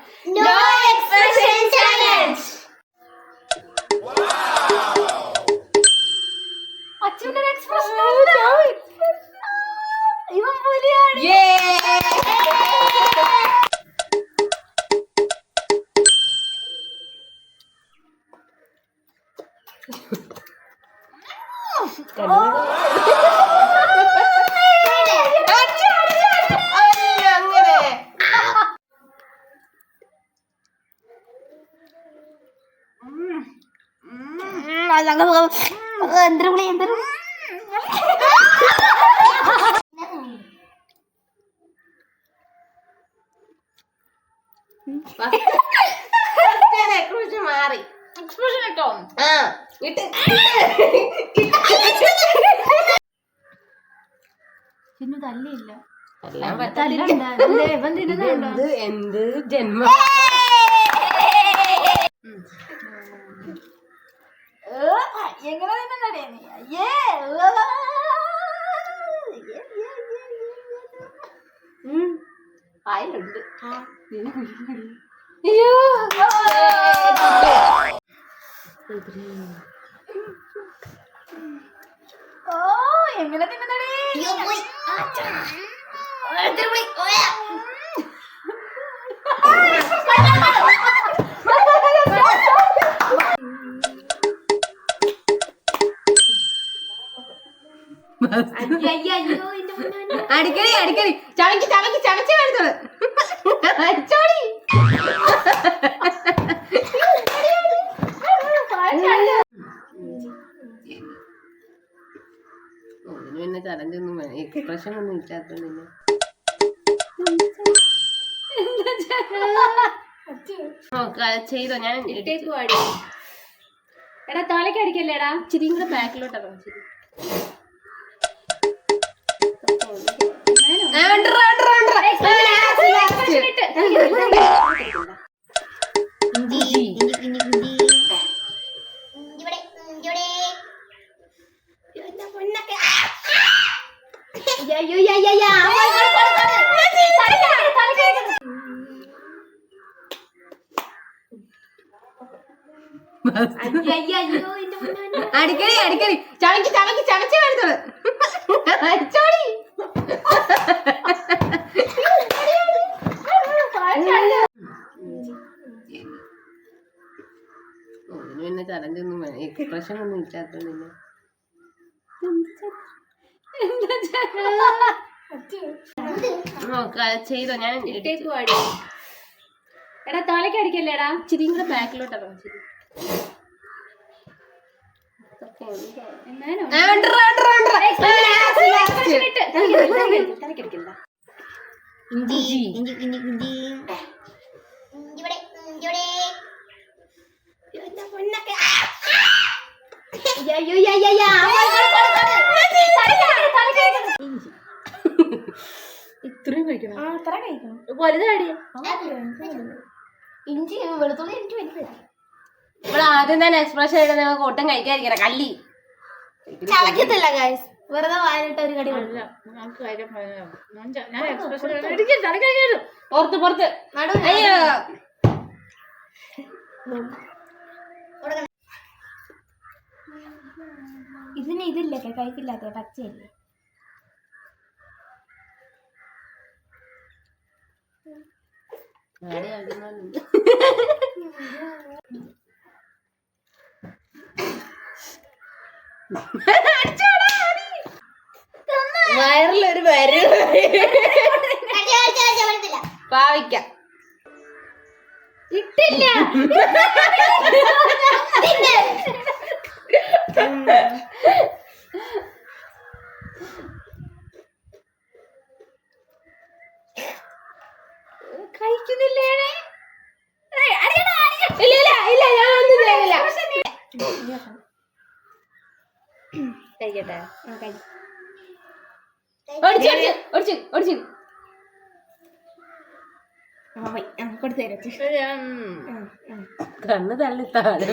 No expression challenge. അച്ഛൻ്റെ expression ഇവൻ പുലിയാണ് അങ്ങനെ എന്തൊരു മാറി. എക്സ്പ്രഷൻ ആ. ഇട്ട് പിന്നെ തല്ലിയില്ല. എന്ത് എന്ത് ജന്മ? എങ്ങനെ തന്നെ നീ? അയ്യേ ആയിട്ടുണ്ട്. അയ്യോ. ഓ എങ്ങനെ തിന്നുന്നടേ? അയ്യോ അടിക്കടി അടിക്കടി ചവയ്ക്ക് ചവയ്ക്ക് ചവച്ച് വരുന്നത് അടിച്ചോടി പിന്നെ ചലഞ്ചൊന്നും എക്സ്പ്രഷൻ ഒന്നും ഇല്ലാത്തതിന് ചെയ്തോ. ഞാൻ എടാ തലക്ക് അടിക്കല്ലേടാ? ചിരിയും കൂടെ ബാക്കിലോട്ടാ ശരി. അടിക്കടി അടിക്കടി ചവയ്ക്ക് ചവയ്ക്ക് ചവച്ച് വരുന്നത് അടിച്ചോടി ഇതിന് പിന്നെ ചലഞ്ചൊന്നും എക്സ്പ്രഷൻ ഒന്നും ഇല്ലാത്തതിന് ചെയ്തോ ഞാൻ ഇട്ടേക്ക് അടിക്കല്ലേ എടാ ഇച്ചിരി കൂടെ ബാക്കിലോട്ടാ ചിരി ഇഞ്ചി ഇഞ്ചി ഇഞ്ചി അയ്യോ ഇത്രയും കഴിക്കണം. വലുതാടി ഇഞ്ചി വെളുത്തുള്ളി എനിക്ക് വലുത് ഇവിടെ ആദ്യം തന്നെ എക്സ്പ്രഷൻ ആയിട്ട് നിങ്ങൾക്ക് ഒട്ടും കഴിക്കാതിരിക്കണം കല്ലി. ചവക്കത്തില്ല ഗൈസ് വെറുതെ വായിലിട്ട് ഒരു കടി ഓർത്ത് പുറത്ത് കാര്യം പറയാം. ഞാൻ ച- ഞാൻ എക്സ്പ്രഷൻ ഇടിക്കും തലക്കഴിക്കും പുറത്ത് പുറത്ത് നടുവ് അയ്യോ ഇതിന് ഇതില്ലേ? കൈപ്പില്ലാത്ത പച്ചയല്ലേ. വയറിലൊരു വര പാവിക്ക. ഇട്ടില്ല. കഴിക്കുന്നില്ലേടെ ഇല്ല ഇല്ല ഇല്ല ഞാൻ ഒന്നും കഴിക്കട്ടെ? ഒടിച്ചു ഒടിച്ചു കൊടുത്തു കണ്ണ് തള്ളി താഴെ